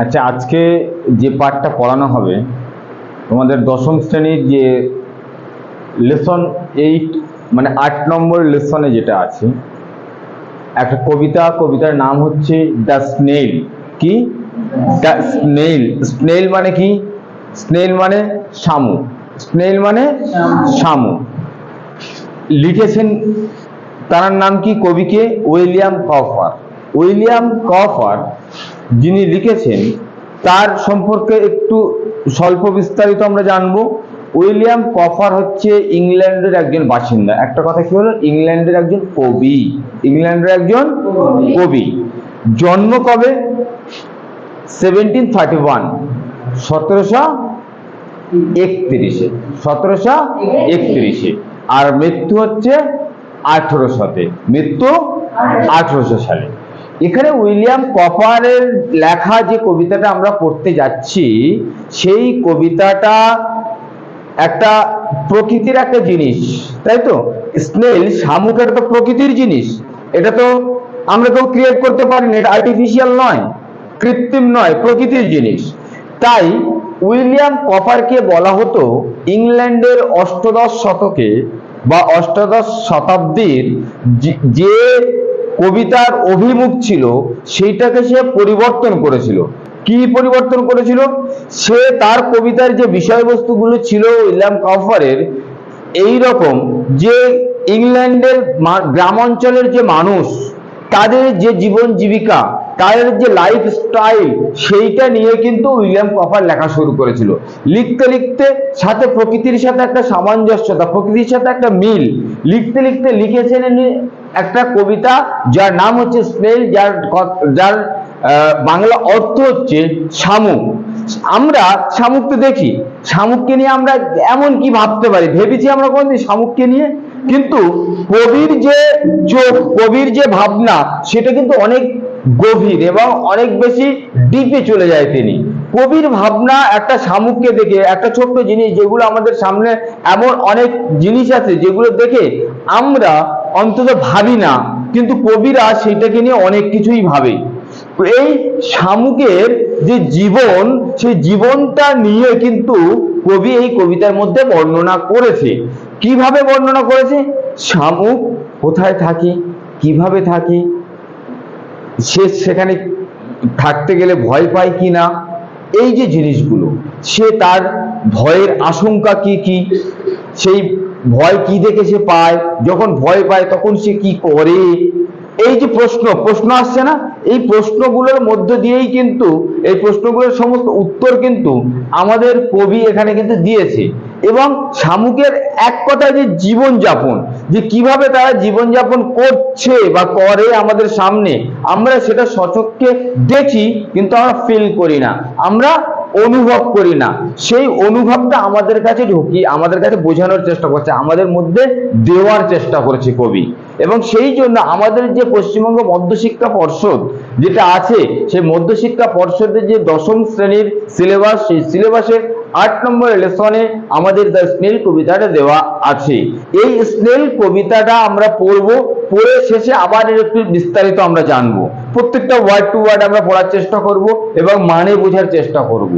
আচ্ছা আজকে যে পাঠটা পড়ানো হবে, তোমাদের দশম শ্রেণির যে লেসন এইট মানে আট নম্বর লেসনে যেটা আছে, একটা কবিতা, কবিতার নাম হচ্ছে দ্য স্নেল কি? দ্য স্নেল স্নেল মানে কি? স্নেল মানে শামু। স্নেল মানে শামু। লিখেছেন, তার নাম কি কবিকে? উইলিয়াম কফার। উইলিয়াম কফার যিনি লিখেছেন, তার সম্পর্কে একটু স্বল্প বিস্তারিত আমরা জানব। উইলিয়াম কফার হচ্ছে ইংল্যান্ডের একজন বাসিন্দা। একটা কথা কি হলো? ইংল্যান্ডের একজন কবি। ইংল্যান্ডের একজন কবি। জন্ম কবে? সেভেন্টিন থার্টি ওয়ান সতেরোশো একত্রিশে। সতেরোশো একত্রিশে। আর মৃত্যু হচ্ছে আঠেরোশোতে। মৃত্যু আঠেরোশো সালে। এখানে উইলিয়াম কপারের লেখা যে কবিতাটা আমরা পড়তে যাচ্ছি, সেই কবিতাটা একটা প্রকৃতির একটা জিনিস, তাই তো? স্নেল শামুক এটা তো প্রকৃতির জিনিস। এটা তো আমরা কেউ ক্রিয়েট করতে পারিনি, এটা আর্টিফিশিয়াল নয়, কৃত্রিম নয়, প্রকৃতির জিনিস। তাই উইলিয়াম কপারকে বলা হতো ইংল্যান্ডের অষ্টদশ শতকে বা অষ্টাদশ শতাব্দীর যে কবিতার অভিমুখ ছিল, সেইটাকে সে পরিবর্তন করেছিল। কি পরিবর্তন করেছিল? সে তার কবিতার যে বিষয়বস্তুগুলো ছিল ইলাম কফারের এই রকম যে ইংল্যান্ডের গ্রাম অঞ্চলের যে মানুষ, তাদের যে জীবন জীবিকা তাদের যে লাইফ স্টাইল সেইটা নিয়ে কিন্তু উইলিয়াম কপার লেখা শুরু করেছিল। লিখতে লিখতে সাথে প্রকৃতির সাথে একটা সামঞ্জস্যতা, প্রকৃতির সাথে একটা মিল। লিখতে লিখতে লিখেছেন একটা কবিতা যার নাম হচ্ছে স্নেল, যার যার বাংলা অর্থ হচ্ছে শামুক। আমরা শামুককে দেখি, শামুককে নিয়ে আমরা এমন কি ভাবতে পারি? ভেবেছি আমরা কোনদিন শামুককে নিয়ে, কিন্তু কবির যে চোখ কবির যে ভাবনা, সেটা কিন্তু অনেক গভীর এবং অনেক বেশি ডিপে চলে যায় তিনি। কবির ভাবনা একটা শামুককে দেখে, একটা ছোট্ট জিনিস যেগুলো আমাদের সামনে এমন অনেক জিনিস আছে যেগুলো দেখে আমরা অন্তত ভাবি না, কিন্তু কবিরা সেটাকে নিয়ে অনেক কিছুই ভাবে। এই শামুকের যে জীবন, সেই জীবনটা নিয়ে কিন্তু কবি এই কবিতার মধ্যে বর্ণনা করেছে। কীভাবে বর্ণনা করেছে? শামুক কোথায় থাকে? কীভাবে থাকে? সে সেখানে থাকতে গেলে ভয় পায় কি না এই যে জিনিসগুলো, সে তার ভয়ের আশঙ্কা কি কি? সেই ভয় কি দেখে সে পায়? যখন ভয় পায় তখন সে কি করে? এই যে প্রশ্ন প্রশ্ন আসছে না? এই প্রশ্নগুলোর মধ্য দিয়েই কিন্তু, এই প্রশ্নগুলোর সমস্ত উত্তর কিন্তু আমাদের কবি এখানে কিন্তু দিয়েছে। এবং শামুকের এক কথায় যে জীবনযাপন, যে কীভাবে তারা জীবনযাপন করছে বা করে আমাদের সামনে, আমরা সেটা সচক্ষে দেখি, কিন্তু আমরা ফিল করি না, আমরা অনুভব করি না। সেই অনুভবটা আমাদের কাছে ঢুকি, আমাদের কাছে বোঝানোর চেষ্টা করছে, আমাদের মধ্যে দেওয়ার চেষ্টা করেছে কবি। এবং সেই জন্য আমাদের যে পশ্চিমবঙ্গ মধ্যশিক্ষা পর্ষদ যেটা আছে, সেই মধ্যশিক্ষা পর্ষদের যে দশম শ্রেণির সিলেবাস, সেই সিলেবাসে আট নম্বর লেসনে আমাদের দ্য স্নেল কবিতাটা দেওয়া আছে। এই স্নেল কবিতাটা আমরা পড়ব, পড়ে শেষে আবার এর একটু বিস্তারিত আমরা জানব। প্রত্যেকটা ওয়ার্ড টু ওয়ার্ড আমরা পড়ার চেষ্টা করব এবং মানে বোঝার চেষ্টা করব।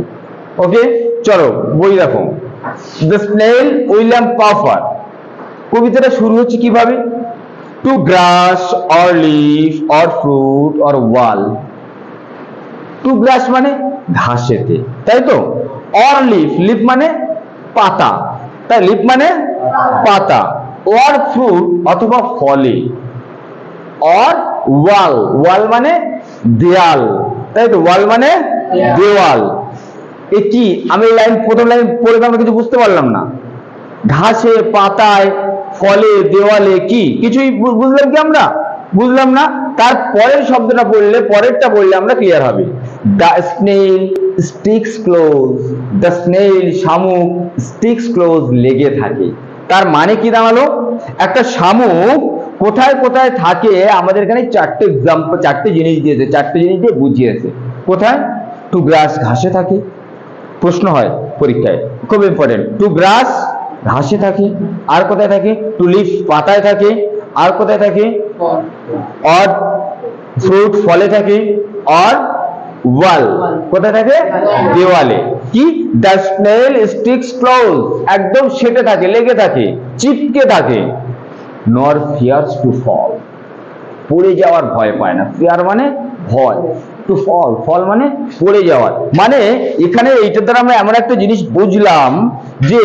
ওকে চলো, বই দেখো দ্য স্নেল উইলিয়াম পাফার কবিতাটা শুরু হচ্ছে কীভাবে? To grass or leaf or fruit or wall to grass মানে ঘাসেতে তাই তো? অর লিফ লিফ মানে পাতা তাই লিফ মানে পাতা। অর ফ্রুট অথবা ফলে। অর ওয়াল ওয়াল মানে দেয়াল তাই তো? ওয়াল মানে দেওয়াল। এ কি? আমি লাইন প্রথম লাইন পড়ে আমরা কিছু বুঝতে পারলাম না। ঘাসে পাতায় ফলে, দেওয়ালে কি? কিছুই বুঝলাম কি আমরা? বুঝলাম না। তার পরের শব্দটা পড়লে পরেরটা পড়লে আমরা ক্লিয়ার হবে। The snail sticks close the snail শামুক স্টিক্স ক্লোজ লেগে থাকে। তার মানে কি দাঁড়াল? একটা শামুক কোথায় কোথায় থাকে? আমাদের এখানে চারটে এক্সাম্পল চারটে জিনিস দিয়েছে, চারটে জিনিস দিয়ে বুঝিয়েছে। কোথায়? টু গ্রাস ঘাসে থাকে। প্রশ্ন হয় পরীক্ষায়। খুব ইম্পর্টেন্ট টু গ্রাস ঘাসে থাকে, আর কোথায় থাকে? টু লিফ পাতায় থাকে, আর কোথায় থাকে? অর ফ্রুট ফলে থাকে অর ওয়াল। কোথায় থাকে? দেওয়ালে। কি? দ্য স্নেল স্টিক্স ক্লোজ একদম সেটে থাকে, লেগে থাকে, চিপকে থাকে। নর ফিয়ার্স টু ফল পড়ে যাওয়ার ভয় পায় না। ফিয়ার মানে ভয়। টু ফল ফল মানে পড়ে যাওয়ার। মানে এখানে এইটার দ্বারা আমরা এমন একটা জিনিস বুঝলাম যে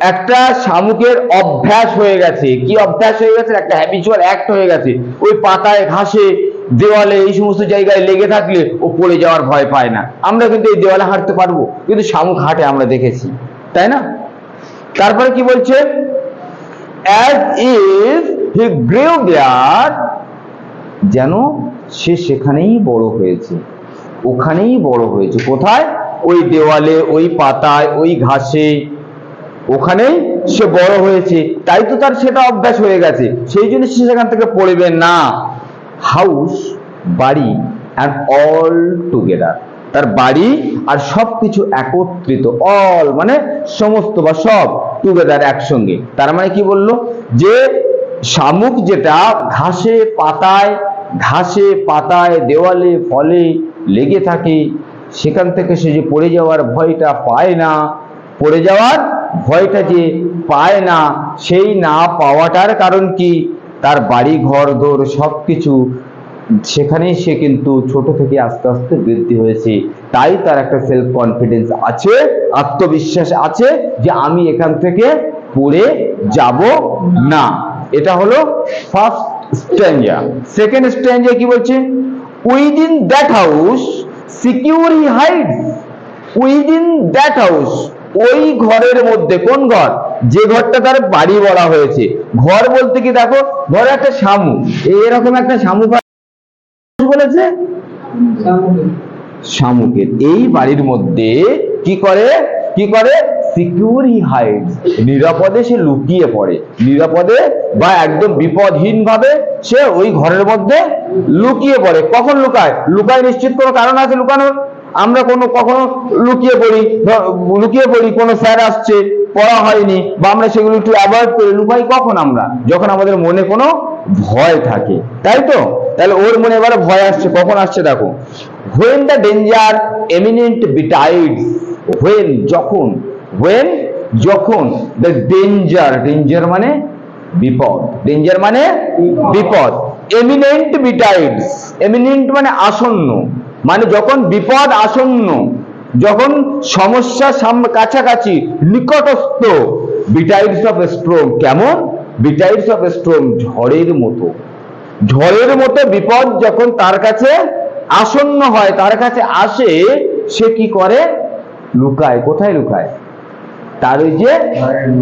একটা শামুকের অভ্যাস হয়ে গেছে। কি অভ্যাস হয়ে গেছে? একটা হ্যাবিচুয়াল অ্যাক্ট হয়ে গেছে। ওই পাতায় ঘাসে, দেওয়ালে এই সমস্ত জায়গায় লেগে থাকলে ও পড়ে যাওয়ার ভয় পায় না। আমরা কিন্তু এই দেওয়ালে হাঁটতে পারব। কিন্তু শামুক হাঁটে আমরা দেখেছি। তাই না? তারপরে কি বলছে? অ্যাজ ইজ হি গ্রেউ দেয়ার যেন সে সেখানেই বড় হয়েছে। ওখানেই বড় হয়েছে। কোথায়? ওই দেওয়ালে, ওই পাতায়, ওই ঘাসে। ওখানেই সে বড় হয়েছে। তাই তো তার সেটা অভ্যাস হয়ে গেছে। সেই জন্য সে সেখান থেকে পড়বে না। হাউস, বাড়ি অ্যান্ড অল টুগেদার তার বাড়ি আর সব কিছু একত্রিত। অল মানে সমস্ত বা সব টুগেদার একসঙ্গে। তার মানে কি বলল? যে শামুক যেটা ঘাসে পাতায় ঘাসে পাতায়, দেওয়ালে, ফলে লেগে থাকে, সেখান থেকে সে যে পড়ে যাওয়ার ভয়টা পায় না। পড়ে যাওয়ার ভয়টা যে পায় না, সেই না পাওয়াটার কারণ কি? তার বাড়ি, ঘর, দোর সব কিছু সেখানেই সে কিন্তু ছোট থেকে আস্তে আস্তে বৃদ্ধি হয়েছে। তাই তার একটা সেলফ কনফিডেন্স আছে, আত্মবিশ্বাস আছে যে আমি এখান থেকে পড়ে যাব না। এটা হলো ফার্স্ট স্ট্যান্ডা সেকেন্ড স্ট্যান্ডা কি বলছে? Within that house secure he hides within that house ওই ঘরের মধ্যে, কোন ঘর? যে ঘরটা তার বাড়ি বলা হয়েছে। ঘর বলতে কি দেখো? ঘরে একটা শামুক। এরকম একটা শামুক বলেছে? শামুকের। এই বাড়ির মধ্যে কি করে? কি করে? সিকিউর হি হাইডস নিরাপদে সে লুকিয়ে পড়ে। নিরাপদে বা একদম বিপদহীন ভাবে সে ওই ঘরের মধ্যে লুকিয়ে পড়ে। কখন লুকায়? লুকায় নিশ্চিত কোনো কারণ আছে লুকানোর? আমরা কোনো কখনো লুকিয়ে পড়ি লুকিয়ে পড়ি কোনো স্যার আসছে পড়া হয়নি বা আমরা সেগুলো একটু অ্যাভয়েড করি লুকাই কখন আমরা? যখন আমাদের মনে কোনো ভয় থাকে। তাই তো? তাহলে ওর মনে এবারে ভয় আসছে কখন আসছে দেখো। When the danger eminent betides when যখন হোয়েন যখন দ্য ডেঞ্জার ডেঞ্জার মানে বিপদ। ডেঞ্জার মানে বিপদ। এমিনেন্ট বিটাইডস এমিনেন্ট মানে আসন্ন। মানে যখন বিপদ আসন্ন, যখন সমস্যা সাম- কাছাকাছি নিকটস্থ বিটাইডস অফ স্ট্রোম কেমন? বিটাইডস অফ স্ট্রোম ঝড়ের মতো। ঝড়ের মতো বিপদ যখন তার কাছে আসন্ন হয়, তার কাছে আসে, সে কি করে? লুকায়। কোথায় লুকায়? তার ওই যে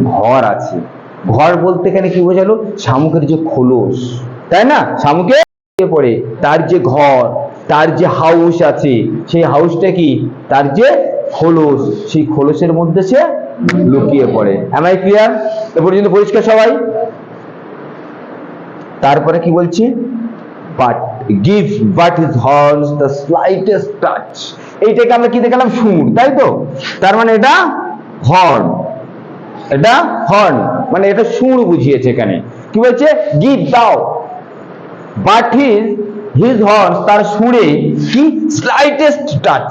ঘর আছে। ঘর বলতে এখানে কি বোঝালো? শামুকের যে খোলস। তাই না? শামুকে পড়ে। তার যে ঘর তার যে হাউস আছে, সেই হাউসটা কি? তার যে খোলস, সেই খোলসের মধ্যে সে লুকিয়ে পড়ে। এম আই ক্লিয়ার এ পর্যন্ত পরিষ্কার সবাই? তারপরে কি বলছি? But give but is horns the slightest touch এইটাকে আমরা কি দেখালাম? সুর, তাই তো? তার মানে এটা হর্ন এটা হর্ন মানে এটা সুর বুঝিয়েছে এখানে। কি বলছে? গিভ দাও। বাট হিজ হিজ হর্স তার সুরে কি? স্লাইটেস্ট টাচ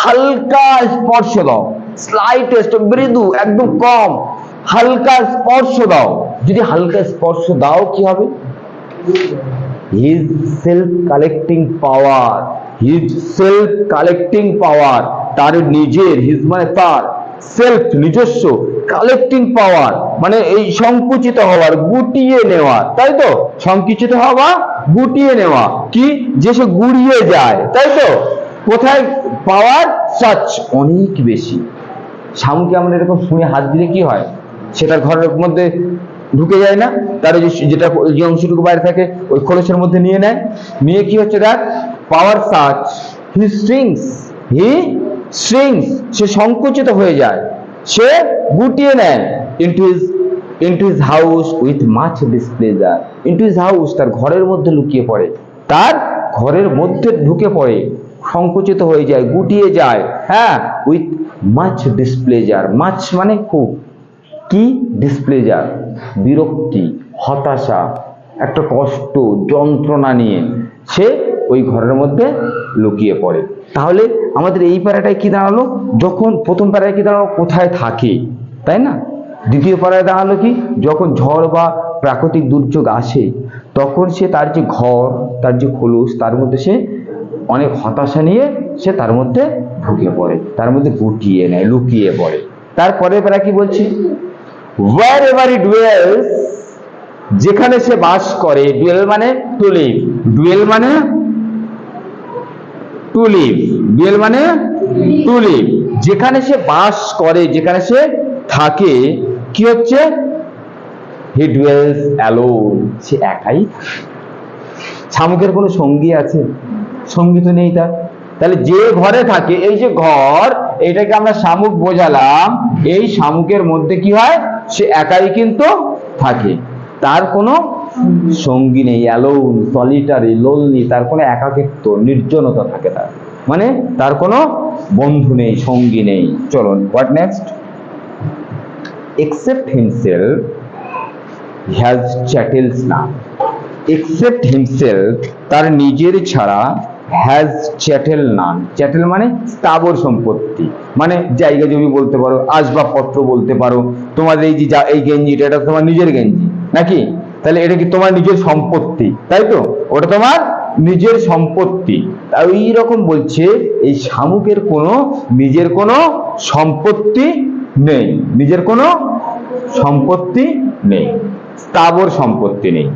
হালকা স্পর্শ দাও। স্লাইটেস্ট মৃদু, একদম কম। হালকা স্পর্শ দাও। যদি হালকা স্পর্শ দাও, কি হবে? His self collecting power his self collecting power তার নিজের হিজ মানে তার সেলফ নিজস্ব কালেক্টিং পাওয়ার মানে এই সংকুচিত হওয়ার, গুটিয়ে নেওয়া, তাই তো? সংকুচিত হওয়া, গুটিয়ে নেওয়া। কি? যে সে গুড়িয়ে যায়, তাই তো? কোথায়? পাওয়ার সাচ অনেক বেশি। শামুকে আমরা এরকম শুনে হাত দিলে কি হয়? সেটার ঘরের মধ্যে ঢুকে যায় না? তার যে যেটা যে অংশটুকু বাইরে থাকে, ওই খোলসের মধ্যে নিয়ে নেয়। নিয়ে কি হচ্ছে তার? Power such he strings he strings সে সংকুচিত হয়ে যায়। সে গুটিয়ে নেয়। Into his into his house with much displeasure into his house তার ঘরের মধ্যে লুকিয়ে পড়ে। তার ঘরের মধ্যে ঢুকে পড়ে, সংকুচিত হয়ে যায়, গুটিয়ে যায় হ্যাঁ উইথ মাচ ডিসপ্লেজার মাছ মানে খুব। কি ডিসপ্লেজার বিরক্তি, হতাশা, একটা কষ্ট, যন্ত্রণা নিয়ে সে ওই ঘরের মধ্যে লুকিয়ে পড়ে। তাহলে আমাদের এই প্যারাটায় কি দাঁড়াল? যখন প্রথম প্যারায় কি দাঁড়াল? কোথায় থাকে? তাই না? দ্বিতীয় পাড়ায় দাঁড়াল কি? যখন ঝড় বা প্রাকৃতিক দুর্যোগ আসে, তখন সে তার যে ঘর, তার যে খোলস, তার মধ্যে সে অনেক হতাশা নিয়ে সে তার মধ্যে ঢুকে পড়ে, তার মধ্যে গুটিয়ে নেয়, লুকিয়ে পড়ে। তারপরে প্যারা কি বলছি? ওয়ার এভার ইট ডুয়েলস যেখানে সে বাস করে ডুয়েল মানে টু লিভ ডুয়েল মানে টু লিভ ডুয়েল মানে টু লিভ যেখানে সে বাস করে, যেখানে সে থাকে কি হচ্ছে? হি ডুয়েলস অ্যালোন সে একাই। শামুকের কোনো সঙ্গী আছে? সঙ্গী তো নেই তার। তাহলে যে ঘরে থাকে, এই যে ঘর, এটাকে আমরা শামুক বোঝালাম। এই শামুকের মধ্যে কি হয়? সে একাই কিন্তু থাকে। তার কোনো সঙ্গী নেই অ্যালোন সলিটারি লোনলি তার কোনো একাকিত্ব, নির্জনতা থাকে তার। মানে তার কোনো বন্ধু নেই, সঙ্গী নেই। চলুন what next except himself he has chattels না except himself তার নিজের ছাড়া হ্যাজ চ্যাটেল নান চ্যাটেল মানে স্থাবর সম্পত্তি মানে জায়গা জমি বলতে পারো আসবাবপত্র বলতে পারো তোমাদের এই যে এই গেঞ্জিটা এটা তোমার নিজের গেঞ্জি নাকি তাহলে এটা কি তোমার নিজের সম্পত্তি তাই তো ওটা তোমার নিজের সম্পত্তি এই রকম বলছে এই শামুকের কোনো নিজের কোনো সম্পত্তি নেই। নিজের কোনো সম্পত্তি নেই। স্থাবর সম্পত্তি নেই।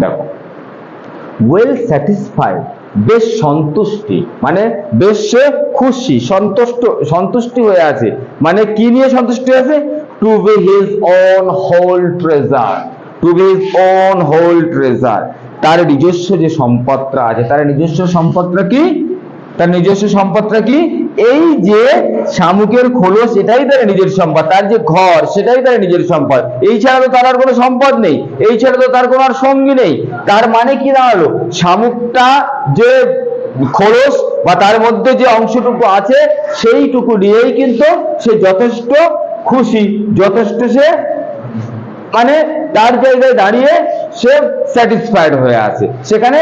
দেখো। ওয়েল স্যাটিসফাইড বেশ সন্তুষ্টি। মানে বেশ সে খুশি, সন্তুষ্ট, সন্তুষ্টি হয়ে আছে। মানে কি নিয়ে সন্তুষ্টি আছে? To be his own whole treasure to be his own whole treasure তার নিজস্ব যে সম্পদটা আছে, তার নিজস্ব সম্পদটা কি? তার নিজস্ব সম্পদটা কি এই যে শামুকের খোলস, এটাই তার নিজের সম্পদ। তার যে ঘর, সেটাই তার নিজের সম্পদ। এই ছাড়া তো তার আর কোনো সম্পদ নেই। এই ছাড়া তো তার কোনো আর সঙ্গী নেই। তার মানে কি দাঁড়াল? শামুকটা যে খোলস বা তার মধ্যে যে অংশটুকু আছে, সেইটুকু নিয়েই কিন্তু সে যথেষ্ট খুশি। যথেষ্ট সে মানে তার জায়গায় দাঁড়িয়ে সে স্যাটিসফাইড হয়ে আছে। সেখানে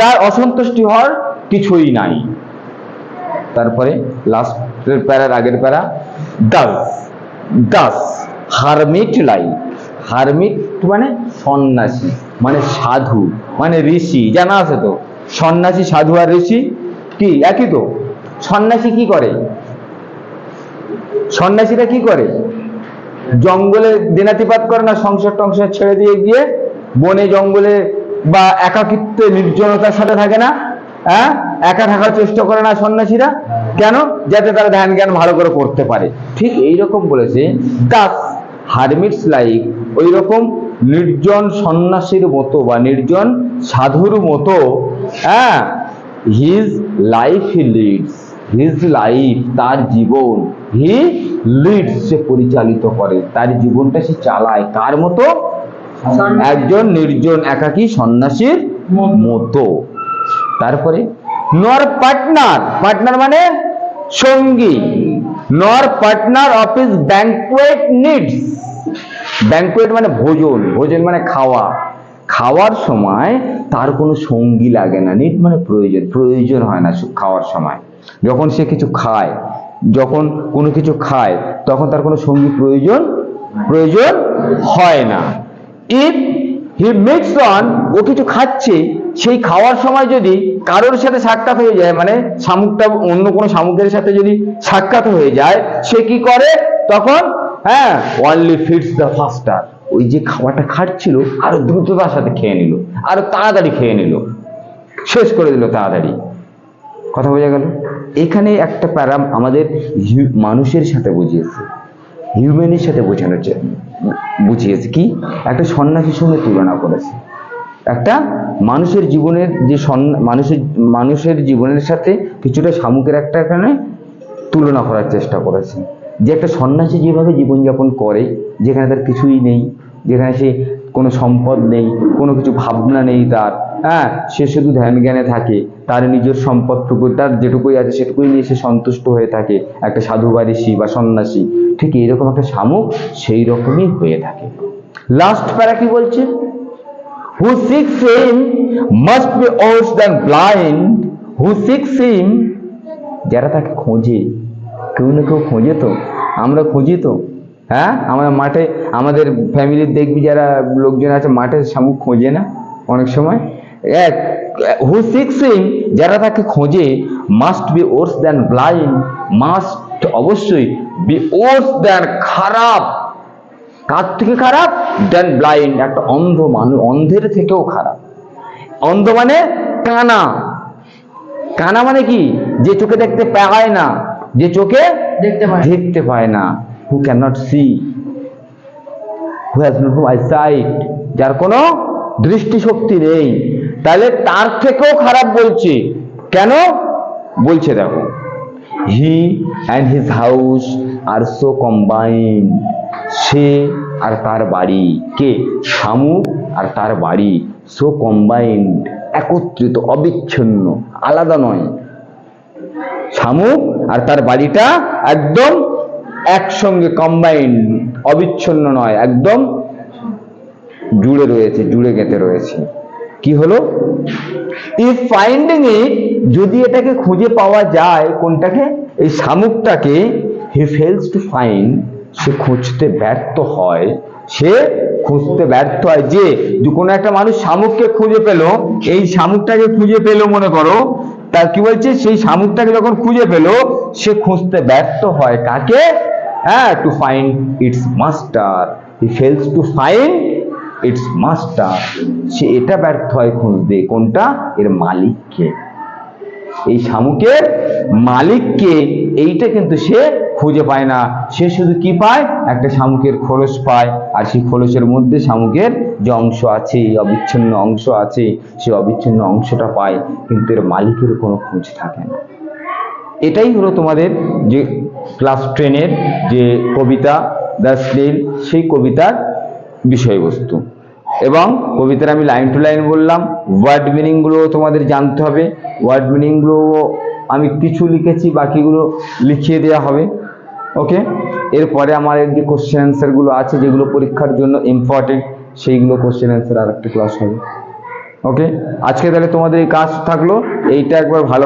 তার অসন্তুষ্টি হওয়ার কিছুই নাই। তারপরে লাস্টের প্যারার আগের para, thus thus, hermit life hermit মানে সন্ন্যাসী মানে সাধু মানে ঋষি, জানা আছে তো? সন্ন্যাসী, সাধু আর ঋষি কি? একই তো? সন্ন্যাসী কি করে? সন্ন্যাসীরা কি করে? জঙ্গলে দিনাতিপাত করে না সংসার টংসার ছেড়ে দিয়ে গিয়ে বনে জঙ্গলে বা একাকিত্বে নির্জনতার সাথে থাকে না? হ্যাঁ? একা থাকার চেষ্টা করে না সন্ন্যাসীরা। কেন? যাতে তারা ধ্যান জ্ঞান ভালো করে করতে পারে। ঠিক এই রকম বলেছে দাস হারমিটস লাইফ ওই রকম নির্জন সন্ন্যাসীর মতো বা নির্জন সাধুর মতো হ্যাঁ his life he leads his life তার জীবন হি লিডস সে পরিচালিত করে। তার জীবনটা সে চালায়। কার মতো? একজন নির্জন একাকী সন্ন্যাসীর মতো। তারপরে নর পার্টনার পার্টনার মানে সঙ্গী। Nor partner of his banquet needs banquet মানে ভোজন ভোজন মানে খাওয়া। খাওয়ার সময় তার কোনো সঙ্গী লাগে না নিট মানে প্রয়োজন প্রয়োজন হয় না খাওয়ার সময়। যখন সে কিছু খায়, যখন কোনো কিছু খায়, তখন তার কোনো সঙ্গী প্রয়োজন প্রয়োজন হয় না। ইফ হি মিক্স অন ও কিছু খাচ্ছে, সেই খাওয়ার সময় যদি কারোর সাথে সাক্ষাৎ হয়ে যায় মানে শামুকটা অন্য কোনো শামুকের সাথে যদি সাক্ষাৎ হয়ে যায়, সে কি করে? তখন হ্যাঁ অনলি ফিটস দ্য ফাস্টার ওই যে খাবারটা খাচ্ছিল, আরও দ্রুততার সাথে খেয়ে নিল, আরও তাড়াতাড়ি খেয়ে নিল। শেষ করে দিল তাড়াতাড়ি। কথা বোঝা গেল? এখানে একটা প্যারাম আমাদের মানুষের সাথে বুঝিয়েছে। হিউম্যানের সাথে বোঝানো চে- বুঝিয়েছে কি? একটা সন্ন্যাসীর সঙ্গে তুলনা করেছে। একটা মানুষের জীবনের যে মানুষের মানুষের জীবনের সাথে কিছুটা শামুকের একটা এখানে তুলনা করার চেষ্টা করেছে। যে একটা সন্ন্যাসী যেভাবে জীবনযাপন করে, যেখানে তার কিছুই নেই, যেখানে সে কোনো সম্পদ নেই, কোনো কিছু ভাবনা নেই তার হ্যাঁ সে শুধু ধ্যান জ্ঞানে থাকে তার নিজের সম্পদটুকু, তার যেটুকুই আছে সেটুকুই নিয়ে সে সন্তুষ্ট হয়ে থাকে। একটা সাধু বা বা সন্ন্যাসী, ঠিক এইরকম একটা শামুক সেই রকমই হয়ে থাকে। লাস্ট প্যারা কি বলছে? Who seeks him must be worse than blind who seeks him, যারা তাকে খোঁজে, কেউ না কেউ খোঁজে তো, আমরা খুঁজি তো। হ্যাঁ? আমরা মাঠে, আমাদের ফ্যামিলির দেখবি যারা লোকজন আছে, মাঠে শামুক খোঁজে না, অনেক সময়। হু সিক্স হিম যারা তাকে খোঁজে must be worse than blind must অবশ্যই বি ওর্স দ্যান খারাপ। কার থেকে খারাপ? দেন ব্লাইন্ড একটা অন্ধ মানুষ অন্ধের থেকেও খারাপ। অন্ধ মানে কানা। কানা মানে কি? যে চোখে দেখতে পায় না যে চোখে দেখতে পায় দেখতে পায় না। Who can not see who has no eyesight যার কোনো দৃষ্টিশক্তি নেই। তাহলে তার থেকেও খারাপ বলছে। কেন? বলছে দেখো he and his house are so combined সে আর তার বাড়ি, কে? শামুক আর তার বাড়ি সো কম্বাইন্ড একত্রিত, অবিচ্ছিন্ন, আলাদা নয়। শামুক আর তার বাড়িটা একদম একসঙ্গে কম্বাইন্ড অবিচ্ছিন্ন নয়, একদম জুড়ে রয়েছে, জুড়ে গেঁথে রয়েছে। কি হলো? ইফ ফাইন্ডিং ইট যদি এটাকে খুঁজে পাওয়া যায়, কোনটাকে? এই শামুকটাকে হি ফেলস টু ফাইন্ড সে খুঁজতে ব্যর্থ হয়। সে খুঁজতে ব্যর্থ হয় যে কোনো একটা মানুষ শামুককে খুঁজে পেল, এই শামুকটাকে খুঁজে পেল, মনে করো, তার কি বলছে? সেই শামুকটাকে যখন খুঁজে পেল, সে খুঁজতে ব্যর্থ হয় কাকে? হ্যাঁ to find its master he fails to find its master সে এটা ব্যর্থ হয় খুঁজতে। কোনটা? এর মালিককে। এই শামুকের মালিককে, এইটা কিন্তু সে খুঁজে পায় না। সে শুধু কি পায়? একটা শামুকের খোলস পায়। আর সেই খোলসের মধ্যে শামুকের যে অংশ আছে অবিচ্ছিন্ন অংশ আছে, সেই অবিচ্ছিন্ন অংশটা পায়। কিন্তু এর মালিকের কোনো খোঁজ থাকে না। এটাই হলো তোমাদের যে ক্লাস টেনের যে কবিতা, দ্য স্নেল, সেই কবিতার বিষয়বস্তু। এবং কবিতার আমি লাইন টু লাইন বললাম ওয়ার্ড মিনিংগুলো তোমাদের জানতে হবে। ওয়ার্ড মিনিংগুলো আমি কিছু লিখেছি, বাকিগুলো লিখিয়ে দেওয়া হবে। ওকে এরপরে আমার যে কোশ্চেন অ্যান্সারগুলো আছে, যেগুলো পরীক্ষার জন্য ইম্পর্টেন্ট সেইগুলো কোশ্চেন অ্যান্সার আর একটা ক্লাস হবে। ওকে আজকে তাহলে তোমাদের এই কাজ থাকল, এইটা একবার ভালো